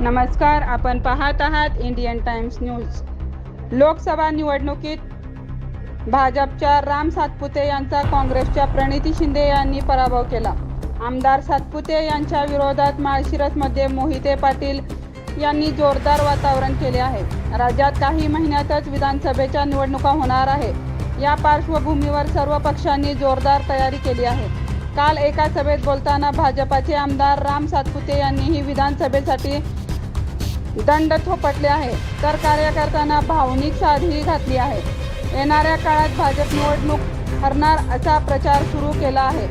नमस्कार आपण पाहत आहात इंडियन टाइम्स न्यूज. लोकसभा निवडणुकीत भाजपच्या राम सातपुते यांचा काँग्रेसच्या प्रणिती शिंदे यांनी पराभव केला. आमदार सातपुते यांच्या विरोधात माळशिरसमध्ये मोहिते पाटील यांनी जोरदार वातावरण केले आहे. राज्यात काही महिन्यातच विधानसभेच्या निवडणुका होणार आहे. या पार्श्वभूमीवर सर्व पक्षांनी जोरदार तयारी केली आहे. काल एका सभेत बोलताना भाजपाचे आमदार राम सातपुते यांनीही विधानसभेसाठी दंड थोपटले आहे. तर कार्यकर्त्यांना भावनिक साधही घातली आहे. येणाऱ्या काळात भाजप निवडणूक हरणार असा प्रचार सुरू केला आहे.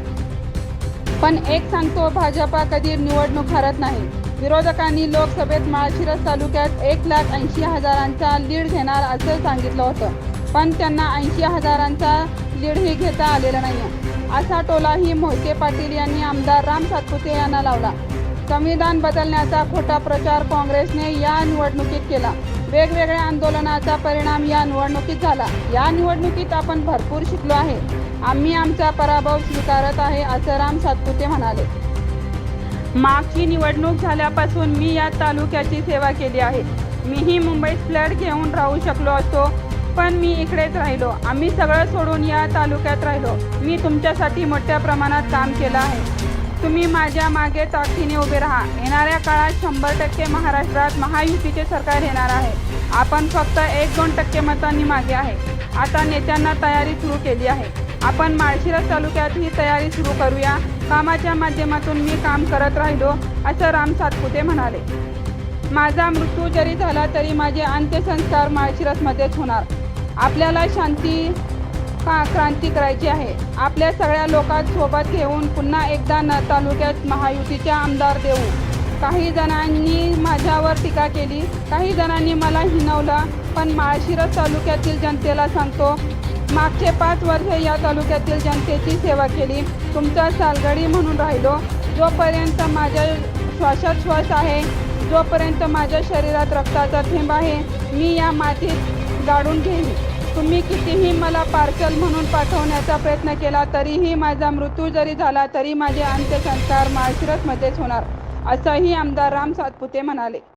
पण एक सांगतो भाजपा कधी निवडणूक हरत नाही. विरोधकांनी लोकसभेत माळशिरस तालुक्यात एक लाख ऐंशी हजारांचा लीड घेणार असं सांगितलं होतं. पण त्यांना ऐंशी हजारांचा लीडही घेता आलेला नाही असा टोलाही मोहिते पाटील यांनी आमदार राम सातपुते यांना लावला. संविधान बदलण्याचा खोटा प्रचार काँग्रेसने या निवडणुकीत केला. वेगवेगळ्या आंदोलनाचा परिणाम या निवडणुकीत झाला. या निवडणुकीत आपण भरपूर शिकलो आहे. आम्ही आमचा पराभव स्वीकारत आहे असं राम सातपुते म्हणाले. मागची निवडणूक झाल्यापासून मी या तालुक्याची सेवा केली आहे. मीही मुंबईत फ्लॅट घेऊन राहू शकलो असतो. पण मी इकडेच राहिलो. आम्ही सगळं सोडून या तालुक्यात राहिलो. मी तुमच्यासाठी मोठ्या प्रमाणात काम केलं आहे. तुम्ही माझ्या मागे ताकदीने उभे राहा. येणाऱ्या काळात शंभर टक्के महाराष्ट्रात महायुतीचे सरकार येणार आहे. आपण फक्त एक दोन टक्के मतांनी मागे आहे. आता नेत्यांना तयारी सुरू केली आहे. आपण माळशिरस तालुक्यात ही तयारी सुरू करूया. कामाच्या माध्यमातून मी काम करत राहिलो असं राम सातपुते म्हणाले. माझा मृत्यू जरी झाला तरी माझे अंत्यसंस्कार माळशिरसमध्येच होणार. आपल्याला शांती का क्रांती करायची आहे? आपल्या सगळ्या लोकांसोबत घेऊन पुन्हा एकदा न तालुक्यात महायुतीचे आमदार देऊ. काही जणांनी माझ्यावर टीका केली काही जणांनी मला हिनवलं पण माळशिरस तालुक्यातील जनतेला सांगतो मागचे पाच वर्ष या तालुक्यातील जनतेची सेवा केली. तुमचा सालगडी म्हणून राहिलो. जोपर्यंत माझ्या श्वासात श्वास आहे जोपर्यंत माझ्या शरीरात रक्ताचा थेंब आहे मी या मातीत गाडून घेईन. तुम्ही कितीही मला पार्सल म्हणून पाठवण्याचा प्रयत्न केला तरीही माझा मृत्यू जरी झाला तरी माझे अंत्यसंस्कार माळशिरसमध्येच होणार असंही आमदार राम सातपुते म्हणाले.